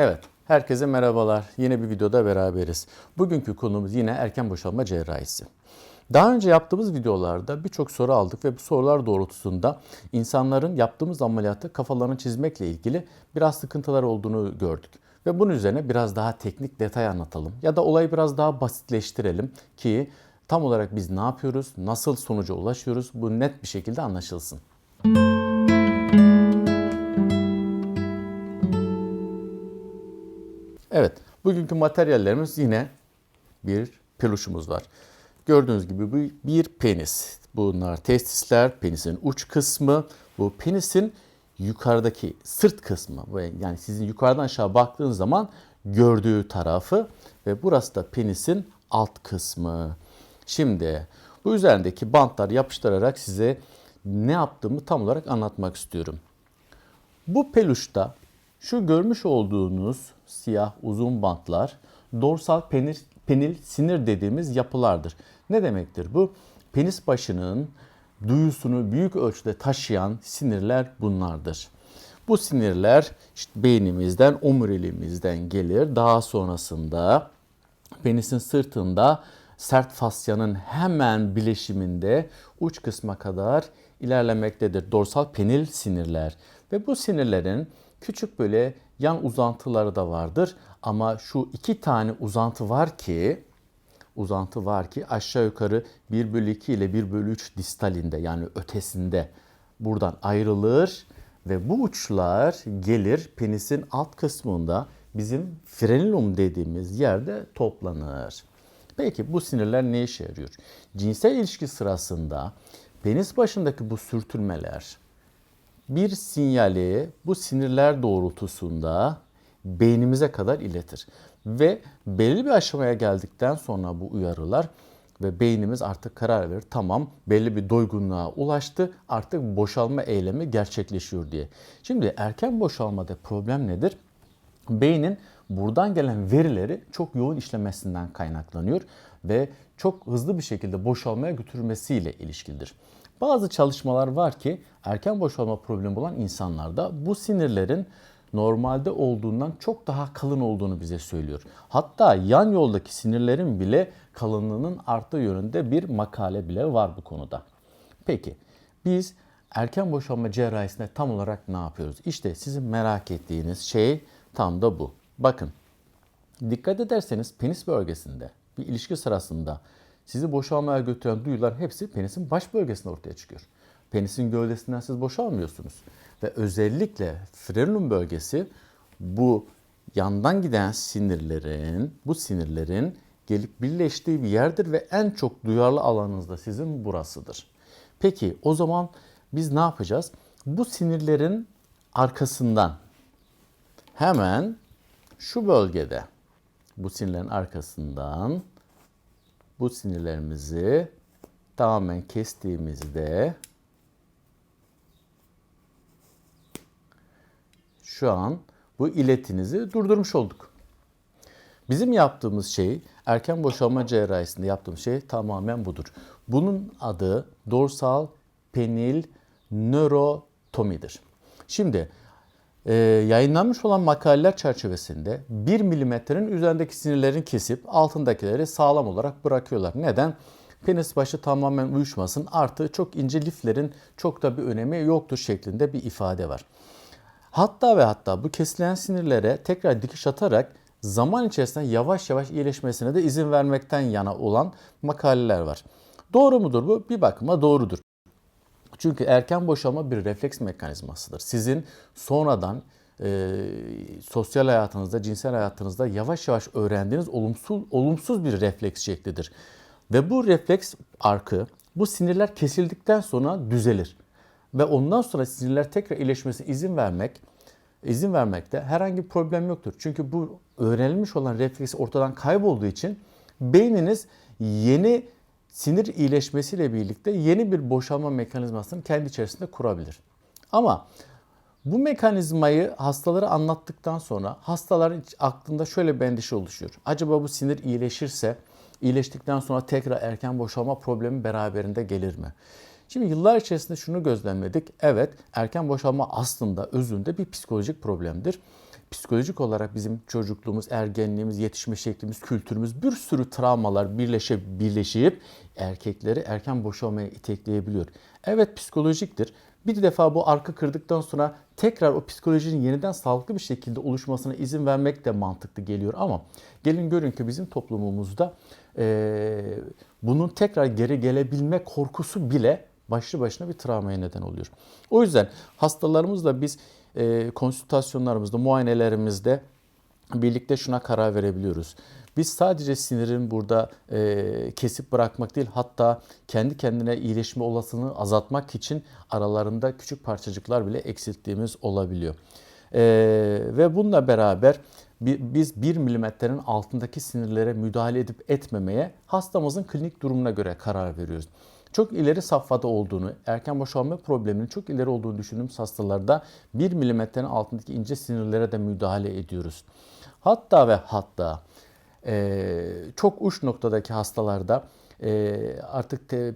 Evet, herkese merhabalar. Yine bir videoda beraberiz. Bugünkü konumuz yine erken boşalma cerrahisi. Daha önce yaptığımız videolarda birçok soru aldık ve bu sorular doğrultusunda insanların yaptığımız ameliyatı kafalarını çizmekle ilgili biraz sıkıntılar olduğunu gördük. Ve bunun üzerine biraz daha teknik detay anlatalım ya da olayı biraz daha basitleştirelim ki tam olarak biz ne yapıyoruz, nasıl sonuca ulaşıyoruz bu net bir şekilde anlaşılsın. Evet, bugünkü materyallerimiz yine bir peluşumuz var. Gördüğünüz gibi bu bir penis. Bunlar testisler, penisin uç kısmı. Bu penisin yukarıdaki sırt kısmı. Yani sizin yukarıdan aşağı baktığınız zaman gördüğü tarafı ve burası da penisin alt kısmı. Şimdi bu üzerindeki bantlar yapıştırarak size ne yaptığımı tam olarak anlatmak istiyorum. Bu peluşta şu görmüş olduğunuz siyah uzun bantlar dorsal penil, penil sinir dediğimiz yapılardır. Ne demektir bu? Penis başının duyusunu büyük ölçüde taşıyan sinirler bunlardır. Bu sinirler işte beynimizden, omurilimizden gelir. Daha sonrasında penisin sırtında sert fasyanın hemen bileşiminde uç kısma kadar ilerlemektedir. Dorsal penil sinirler ve bu sinirlerin küçük böyle yan uzantıları da vardır. Ama şu iki tane uzantı var ki uzantı var ki aşağı yukarı 1 bölü 2 ile 1 bölü 3 distalinde yani ötesinde buradan ayrılır ve bu uçlar gelir penisin alt kısmında bizim frenulum dediğimiz yerde toplanır. Peki bu sinirler ne işe yarıyor? Cinsel ilişki sırasında penis başındaki bu sürtünmeler bir sinyali bu sinirler doğrultusunda beynimize kadar iletir. Ve belli bir aşamaya geldikten sonra bu uyarılar ve beynimiz artık karar verir. Tamam belli bir doygunluğa ulaştı artık boşalma eylemi gerçekleşiyor diye. Şimdi erken boşalmada problem nedir? Beynin buradan gelen verileri çok yoğun işlemesinden kaynaklanıyor ve çok hızlı bir şekilde boşalmaya götürmesiyle ilişkilidir. Bazı çalışmalar var ki erken boşalma problemi olan insanlarda bu sinirlerin normalde olduğundan çok daha kalın olduğunu bize söylüyor. Hatta yan yoldaki sinirlerin bile kalınlığının arttığı yönünde bir makale bile var bu konuda. Peki biz erken boşalma cerrahisinde tam olarak ne yapıyoruz? İşte sizin merak ettiğiniz şey tam da bu. Bakın dikkat ederseniz penis bölgesinde bir ilişki sırasında sizi boşalmaya götüren duyular hepsi penisin baş bölgesinde ortaya çıkıyor. Penisin gövdesinden siz boşalmıyorsunuz. Ve özellikle frenum bölgesi bu yandan giden sinirlerin, bu sinirlerin gelip birleştiği bir yerdir ve en çok duyarlı alanınız da sizin burasıdır. Peki o zaman biz ne yapacağız? Bu sinirlerin arkasından hemen şu bölgede bu sinirlerin arkasından bu sinirlerimizi tamamen kestiğimizde şu an bu iletinizi durdurmuş olduk. Bizim yaptığımız şey erken boşalma cerrahisinde yaptığımız şey tamamen budur. Bunun adı dorsal penil nörotomidir. Şimdi e, yayınlanmış olan makaleler çerçevesinde 1 milimetrenin üzerindeki sinirlerin kesip altındakileri sağlam olarak bırakıyorlar. Neden? Penis başı tamamen uyuşmasın artı çok ince liflerin çok da bir önemi yoktur şeklinde bir ifade var. Hatta ve hatta bu kesilen sinirlere tekrar dikiş atarak zaman içerisinde yavaş yavaş iyileşmesine de izin vermekten yana olan makaleler var. Doğru mudur bu? Bir bakıma doğrudur. Çünkü erken boşalma bir refleks mekanizmasıdır. Sizin sonradan e, sosyal hayatınızda, cinsel hayatınızda yavaş yavaş öğrendiğiniz olumsuz, olumsuz bir refleks şeklidir. Ve bu refleks arkı, bu sinirler kesildikten sonra düzelir. Ve ondan sonra sinirler tekrar iyileşmesine izin vermek, izin vermekte herhangi bir problem yoktur. Çünkü bu öğrenilmiş olan refleks ortadan kaybolduğu için beyniniz yeni sinir iyileşmesiyle birlikte yeni bir boşalma mekanizmasını kendi içerisinde kurabilir. Ama bu mekanizmayı hastalara anlattıktan sonra hastaların aklında şöyle bir endişe oluşuyor. Acaba bu sinir iyileşirse iyileştikten sonra tekrar erken boşalma problemi beraberinde gelir mi? Şimdi yıllar içerisinde şunu gözlemledik. Evet erken boşalma aslında özünde bir psikolojik problemdir. Psikolojik olarak bizim çocukluğumuz, ergenliğimiz, yetişme şeklimiz, kültürümüz bir sürü travmalar birleşe, birleşip erkekleri erken boşalmaya itekleyebiliyor. Evet psikolojiktir. Bir defa bu arka kırdıktan sonra tekrar o psikolojinin yeniden sağlıklı bir şekilde oluşmasına izin vermek de mantıklı geliyor ama gelin görün ki bizim toplumumuzda e, bunun tekrar geri gelebilme korkusu bile başlı başına bir travmaya neden oluyor. O yüzden hastalarımızla biz e, konsültasyonlarımızda, muayenelerimizde birlikte şuna karar verebiliyoruz. Biz sadece sinirin burada e, kesip bırakmak değil hatta kendi kendine iyileşme olasılığını azaltmak için aralarında küçük parçacıklar bile eksilttiğimiz olabiliyor. E, ve bununla beraber biz 1 milimetrenin altındaki sinirlere müdahale edip etmemeye hastamızın klinik durumuna göre karar veriyoruz çok ileri safhada olduğunu, erken boşalma probleminin çok ileri olduğunu düşündüğümüz hastalarda 1 milimetrenin altındaki ince sinirlere de müdahale ediyoruz. Hatta ve hatta e, çok uç noktadaki hastalarda e, artık te,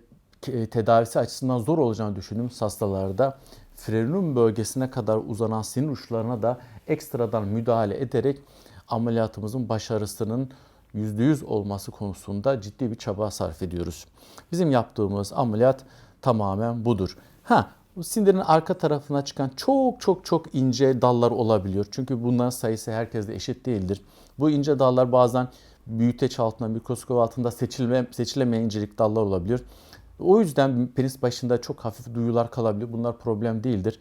tedavisi açısından zor olacağını düşündüğümüz hastalarda frenum bölgesine kadar uzanan sinir uçlarına da ekstradan müdahale ederek ameliyatımızın başarısının %100 olması konusunda ciddi bir çaba sarf ediyoruz. Bizim yaptığımız ameliyat tamamen budur. Ha, sindirin arka tarafına çıkan çok çok çok ince dallar olabiliyor. Çünkü bunların sayısı herkeste eşit değildir. Bu ince dallar bazen büyüteç altında, mikroskop altında seçilme, seçilemeyen incelik dallar olabiliyor. O yüzden penis başında çok hafif duyular kalabilir. Bunlar problem değildir.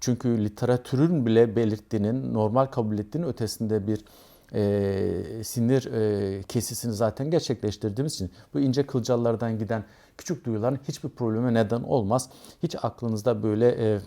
Çünkü literatürün bile belirttiğinin, normal kabul ettiğinin ötesinde bir e, sinir e, kesisini zaten gerçekleştirdiğimiz için bu ince kılcallardan giden küçük duyuların hiçbir probleme neden olmaz. Hiç aklınızda böyle e,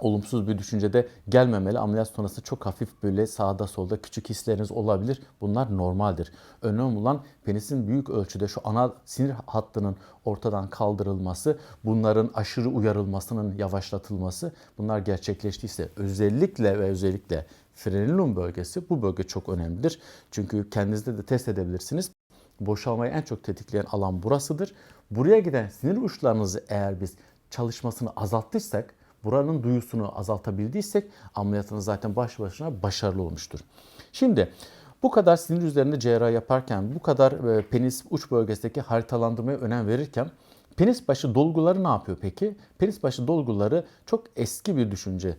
olumsuz bir düşüncede gelmemeli. Ameliyat sonrası çok hafif böyle sağda solda küçük hisleriniz olabilir. Bunlar normaldir. Önemli olan penisin büyük ölçüde şu ana sinir hattının ortadan kaldırılması, bunların aşırı uyarılmasının yavaşlatılması bunlar gerçekleştiyse özellikle ve özellikle frenulum bölgesi bu bölge çok önemlidir. Çünkü kendinizde de test edebilirsiniz. Boşalmayı en çok tetikleyen alan burasıdır. Buraya giden sinir uçlarınızı eğer biz çalışmasını azalttıysak, buranın duyusunu azaltabildiysek ameliyatınız zaten baş başına başarılı olmuştur. Şimdi bu kadar sinir üzerinde cerrahi yaparken, bu kadar e, penis uç bölgesindeki haritalandırmaya önem verirken penis başı dolguları ne yapıyor peki? Penis başı dolguları çok eski bir düşünce.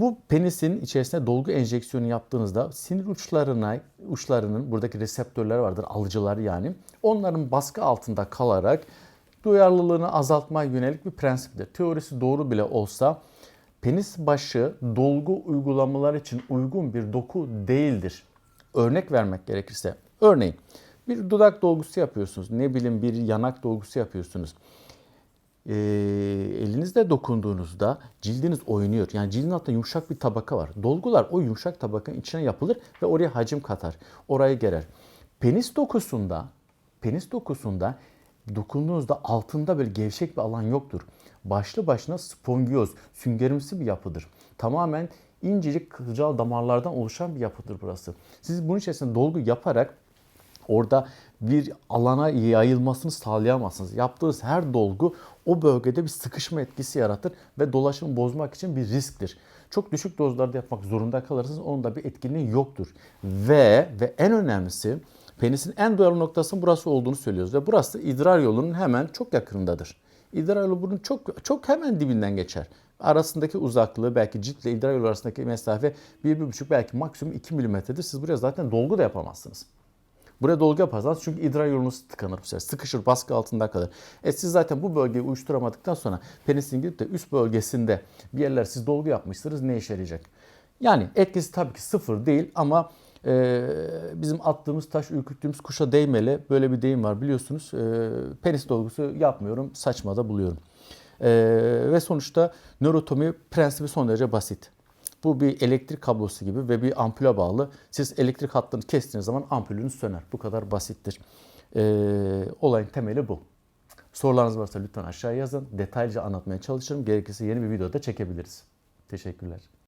Bu penisin içerisine dolgu enjeksiyonu yaptığınızda sinir uçlarına, uçlarının buradaki reseptörler vardır, alıcılar yani. Onların baskı altında kalarak duyarlılığını azaltmaya yönelik bir prensiptir. Teorisi doğru bile olsa penis başı dolgu uygulamalar için uygun bir doku değildir. Örnek vermek gerekirse, örneğin bir dudak dolgusu yapıyorsunuz, ne bileyim bir yanak dolgusu yapıyorsunuz e, elinizle dokunduğunuzda cildiniz oynuyor. Yani cildin altında yumuşak bir tabaka var. Dolgular o yumuşak tabakanın içine yapılır ve oraya hacim katar. Orayı gerer. Penis dokusunda penis dokusunda dokunduğunuzda altında böyle gevşek bir alan yoktur. Başlı başına spongiyoz, süngerimsi bir yapıdır. Tamamen incecik kılcal damarlardan oluşan bir yapıdır burası. Siz bunun içerisinde dolgu yaparak orada bir alana yayılmasını sağlayamazsınız. Yaptığınız her dolgu o bölgede bir sıkışma etkisi yaratır ve dolaşımı bozmak için bir risktir. Çok düşük dozlarda yapmak zorunda kalırsınız. Onun da bir etkinliği yoktur. Ve ve en önemlisi penisin en duyarlı noktasının burası olduğunu söylüyoruz ve burası idrar yolunun hemen çok yakınındadır. İdrar yolu bunun çok çok hemen dibinden geçer. Arasındaki uzaklığı belki ciltle idrar yolu arasındaki mesafe 1-1,5 belki maksimum 2 milimetredir. Siz buraya zaten dolgu da yapamazsınız. Buraya dolgu yaparsanız çünkü idrar yolunuz tıkanır bu sefer. Sıkışır, baskı altında kalır. E siz zaten bu bölgeyi uyuşturamadıktan sonra penisin gidip de üst bölgesinde bir yerler siz dolgu yapmışsınız ne işe yarayacak? Yani etkisi tabii ki sıfır değil ama e, bizim attığımız taş ürküttüğümüz kuşa değmeli. Böyle bir deyim var biliyorsunuz. E, penis dolgusu yapmıyorum, saçma da buluyorum. E, ve sonuçta nörotomi prensibi son derece basit. Bu bir elektrik kablosu gibi ve bir ampule bağlı. Siz elektrik hattını kestiğiniz zaman ampulünüz söner. Bu kadar basittir. Ee, olayın temeli bu. Sorularınız varsa lütfen aşağıya yazın. Detaylıca anlatmaya çalışırım. Gerekirse yeni bir videoda çekebiliriz. Teşekkürler.